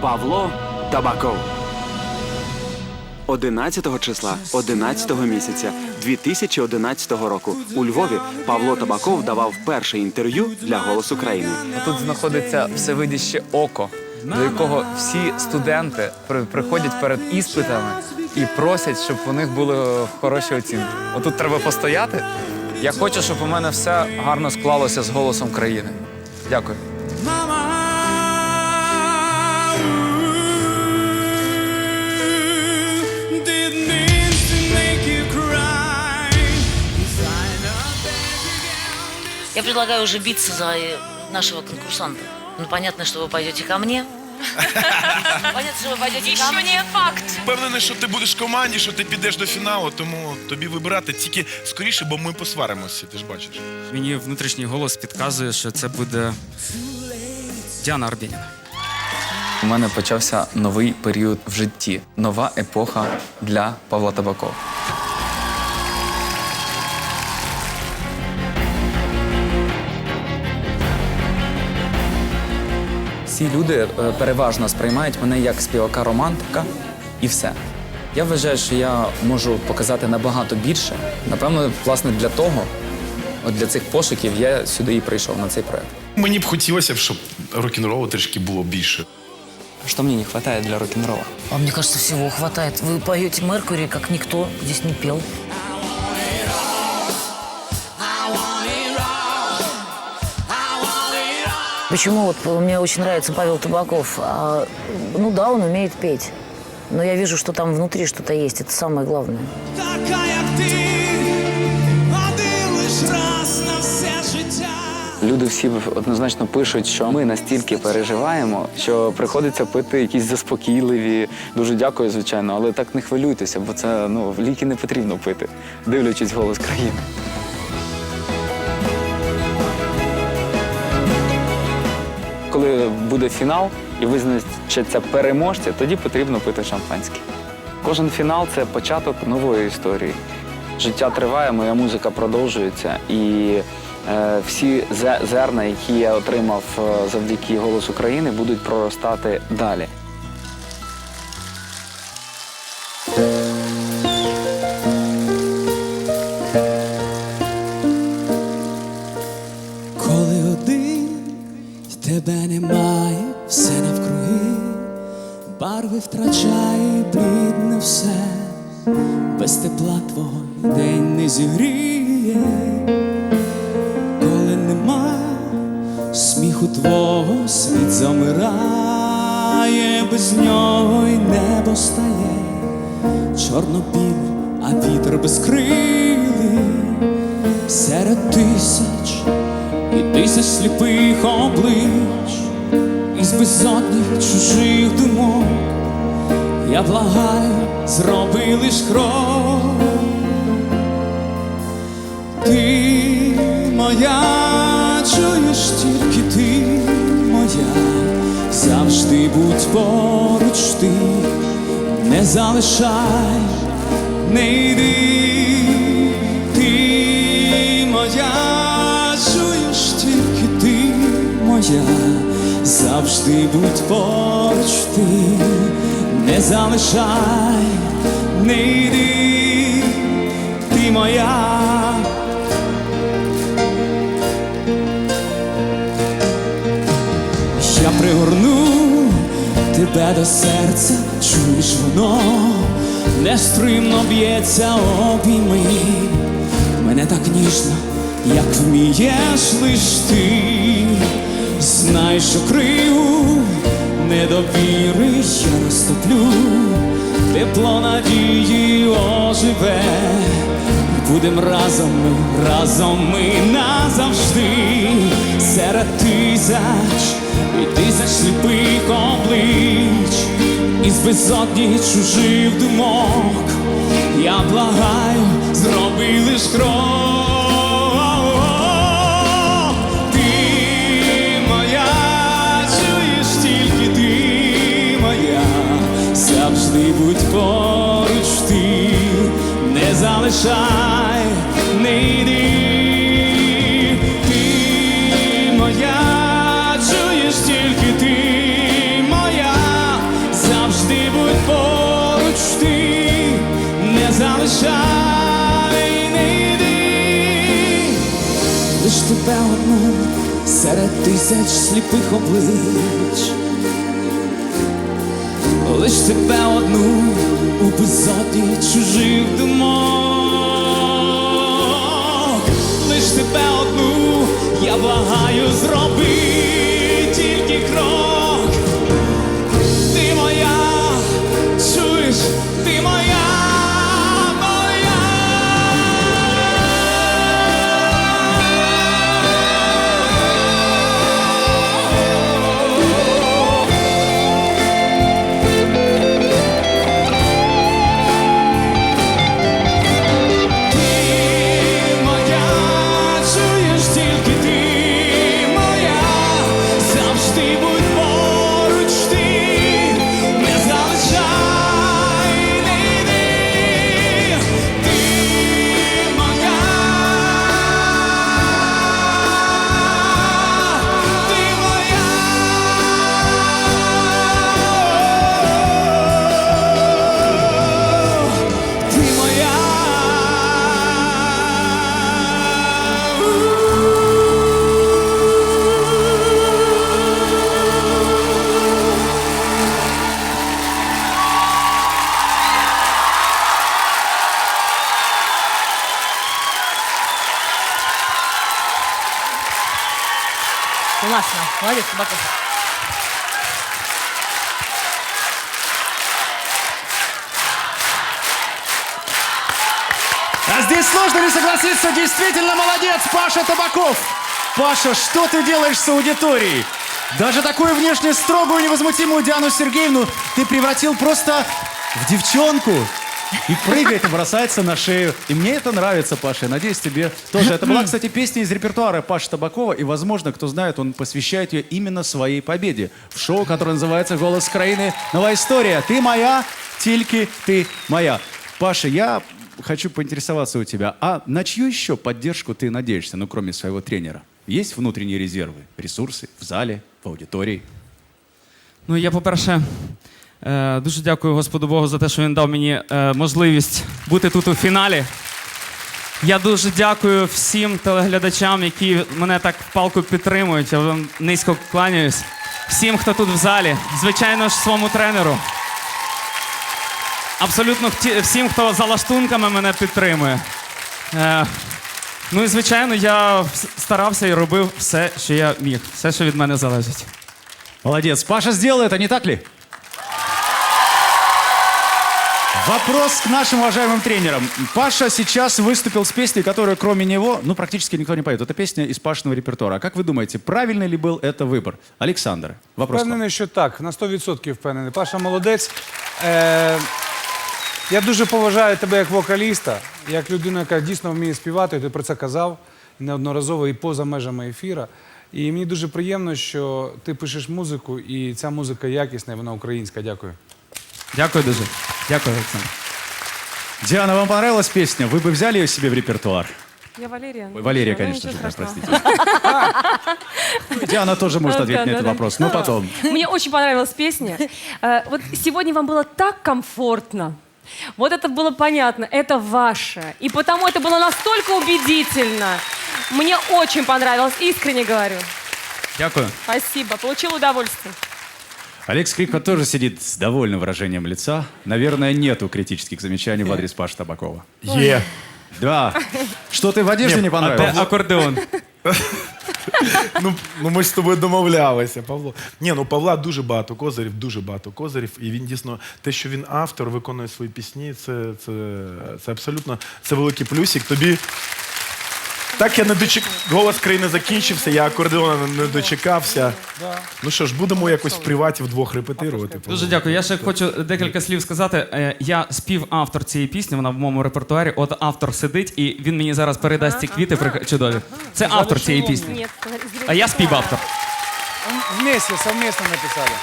Павло Табаков. 11 числа 11 місяця 2011 року у Львові Павло Табаков давав перше інтерв'ю для «Голос України». Тут знаходиться всевидяще око, до якого всі студенти приходять перед іспитами і просять, щоб у них були хороші оцінки. Отут треба постояти. Я хочу, щоб у мене все гарно склалося з голосом країни. Дякую. Я предлагаю уже биться за э, нашего конкурсанта. Ну, понятно, что вы пойдете ко мне. Понятно, что вы пойдете ко мне. факт. Впевнений, що ти будеш в команді, що ти підеш до фіналу, тому тобі вибирати тільки скоріше, бо ми посваримося, ти ж бачиш. Мені внутрішній голос підказує, що це буде Діана Арбєніна. У мене почався новий період в житті, нова епоха для Павла Табакова. Всі люди е, переважно сприймають мене як співака романтика і все. Я вважаю, що я можу показати набагато більше. Напевно, власне, для того, от для цих пошуків, я сюди і прийшов на цей проект. Мені б хотілося б, щоб рок-н-ролу трішки було більше. Що мені не вистачає для рок-н-ролла? А мне кажется, всего хватает. Вы поете Меркури, как никто здесь не пел. Почему вот мне очень нравится Павел Табаков? А, ну да, он умеет петь. Но я вижу, что там внутри что-то есть. Это самое главное. Така, як ти, один лиш раз на все життя. Люди всі однозначно пишуть, що ми настільки переживаємо, що приходиться пити якісь заспокійливі. Дуже дякую, звичайно, але так не хвилюйтеся, бо це ну ліки не потрібно пити, дивлячись голос країни. Коли буде фінал і визначаться переможці, тоді потрібно пити шампанське. Кожен фінал це початок нової історії. Життя триває, моя музика продовжується, і е, всі зерна, які я отримав е, завдяки «Голос України», будуть проростати далі. Барви втрачає блідне все, без тепла твого день не зігріє, коли нема сміху твого, світ замирає, без нього й небо стає, чорно-біле, а вітер безкрилий. Серед тисяч і тисяч сліпих облич, із безодних чужих думок, я благаю, зроби лиш крок. Ти моя, чуєш тільки ти моя, завжди будь поруч ти, не залишай, не йди, ти моя, чуєш тільки ти моя, завжди будь поруч ти, не залишай, не йди, ти моя. Я пригорну тебе до серця, чуєш воно, нестримно б'ється обійми. Мене так ніжно, як вмієш лиш ти. Знай, що крию недовіри я розтоплю, тепло надії оживе. Будем разом ми, разом ми назавжди серед тисяч і тисяч сліпих облич, із безодні чужих думок. Я благаю, зроби лиш крок. залишай, не йди, ти моя, чуєш тільки ти моя, завжди будь поруч ти, не залишай, не йди, лиш тебе одну серед тисяч сліпих облич. Лиш тебе одну у безодні чужих думок. Я зроби Табаков. А здесь сложно не согласиться, действительно молодец, Паша Табаков. Паша, что ты делаешь с аудиторией? Даже такую внешне строгую, невозмутимую Диану Сергеевну ты превратил просто в девчонку. И прыгает, и бросается на шею. И мне это нравится, Паша. Я надеюсь, тебе тоже. Это была, кстати, песня из репертуара Паши Табакова. И, возможно, кто знает, он посвящает ее именно своей победе. В шоу, которое называется «Голос Украины». Новая история. Ты моя, тільки ты моя. Паша, я хочу поинтересоваться у тебя, а на чью еще поддержку ты надеешься, ну, кроме своего тренера? Есть внутренние резервы, ресурсы в зале, в аудитории? Ну, я, по-перше, дуже дякую Господу Богу за те, що він дав мені е, можливість бути тут у фіналі. Я дуже дякую всім телеглядачам, які мене так палко підтримують. Я вам низько кланяюсь. Всім, хто тут в залі, звичайно ж, своєму тренеру. Абсолютно всім, хто за лаштунками мене підтримує. Е, ну і звичайно, я старався і робив все, що я міг, все, що від мене залежить. Молодец. Паша сделал это, не так ли? Вопрос к нашим уважаемым тренерам. Паша сейчас выступил с песней, которую кроме него, ну, практически никто не поет. Это песня из Пашиного репертуара. А как вы думаете, правильный ли был это выбор? Александр, вопрос к вам. Впевнений, що так, на 100% впевнений. Паша молодець. Е, я дуже поважаю тебе як вокаліста, як людину, яка дійсно вміє співати, ти про це казав неодноразово і поза межами ефіра. І мені дуже приємно, що ти пишеш музику, і ця музика якісна, і вона українська. Дякую. Дякую дуже. Дякую, Олександр. Диана, вам понравилась песня? Вы бы взяли ее себе в репертуар? Я Валерия. Ой, Валерия, Ну, конечно же, ничего да, страшного. простите. Диана тоже может ответить на этот да. вопрос, но потом. Мне очень понравилась песня. Э, Вот сегодня вам было так комфортно. Вот это было понятно, это ваше. И потому это было настолько убедительно. Мне очень понравилось, искренне говорю. Дякую. Спасибо, получил удовольствие. Олег Скрипка тоже сидит с довольным выражением лица. Наверное, нету критических замечаний в адрес Паши Табакова. Є. Да. Что ты в одежде Не, не а понравилось? Де акордеон? Ну, ну ми ж з тобою домовлялися, Павло. Ні, ну Павла дуже багато козирів, дуже багато козирів. І він дійсно, те, що він автор, виконує свої пісні, це, це, це абсолютно це великий плюсик. Тобі. так я не дочек... Голос країни закінчився, я акордеона не дочекався. Ну що ж, будемо якось в приваті вдвох репетирувати. Дуже дякую. Я ще хочу декілька слів сказати. Е, Я співавтор цієї пісні, вона в моєму репертуарі. От автор сидить, і він мені зараз передасть ці квіти прик- чудові. Це автор цієї пісні. Нет, А я співавтор. Вместе, совместно написали.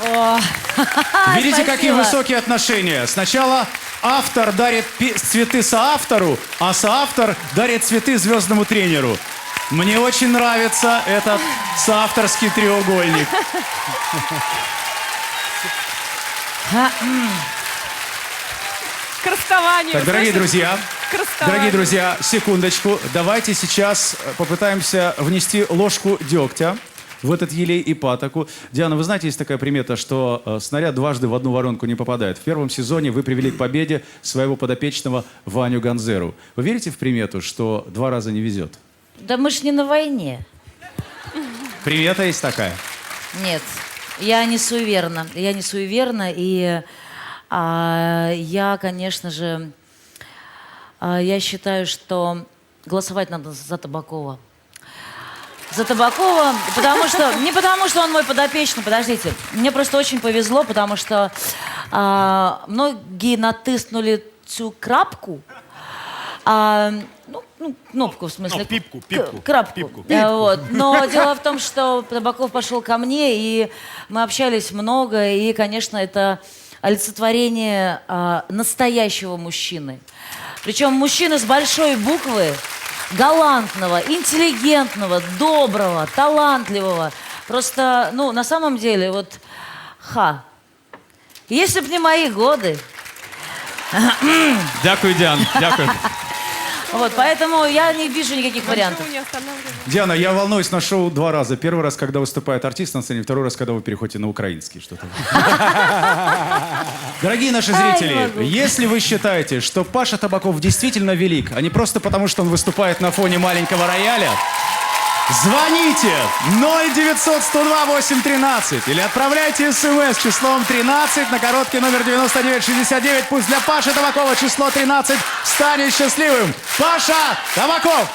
Видите, какие спасибо. высокие отношения? Сначала автор дарит цветы соавтору, а соавтор дарит цветы звездному тренеру. Мне очень нравится этот соавторский треугольник. к расставанию. Так, дорогие друзья, К дорогие друзья, секундочку. Давайте сейчас э, попытаемся внести ложку дегтя в этот елей и патоку. Диана, вы знаете, есть такая примета, что э, снаряд дважды в одну воронку не попадает. В первом сезоне вы привели к победе своего подопечного Ваню Ганзеру. Вы верите в примету, что два раза не везет? Да мы ж не на войне. Примета есть такая. Нет, я не суеверна. Я не суеверна, и а, я, конечно же, а, я считаю, что голосовать надо за Табакова. За Табакова, потому что не потому, что он мой подопечный, подождите. Мне просто очень повезло, потому что а, многие натиснули цю крапку. А, ну, ну, кнопку, в смысле. Ну, пипку, пипку, крапку. пипку. Э, вот. Но дело в том, что Табаков пошел ко мне, и мы общались много, и, конечно, это олицетворение а, настоящего мужчины. Причем мужчины с большой буквы, галантного, интеллигентного, доброго, талантливого. Просто, ну, на самом деле, вот, ха, если б не мои годы, Дякую, Диан. Дякую. вот, поэтому я не вижу никаких вариантов. Диана, я волнуюсь на шоу два раза. Первый раз, когда выступает артист на сцене, второй раз, когда вы переходите на украинский. Что-то. Дорогие наши Ай, зрители, могу. если вы считаете, что Паша Табаков действительно велик, а не просто потому, что он выступает на фоне маленького рояля, звоните 0900 102 813 или отправляйте смс числом 13 на короткий номер 9969. Пусть для Паши Табакова число 13 станет счастливым. Паша Табаков!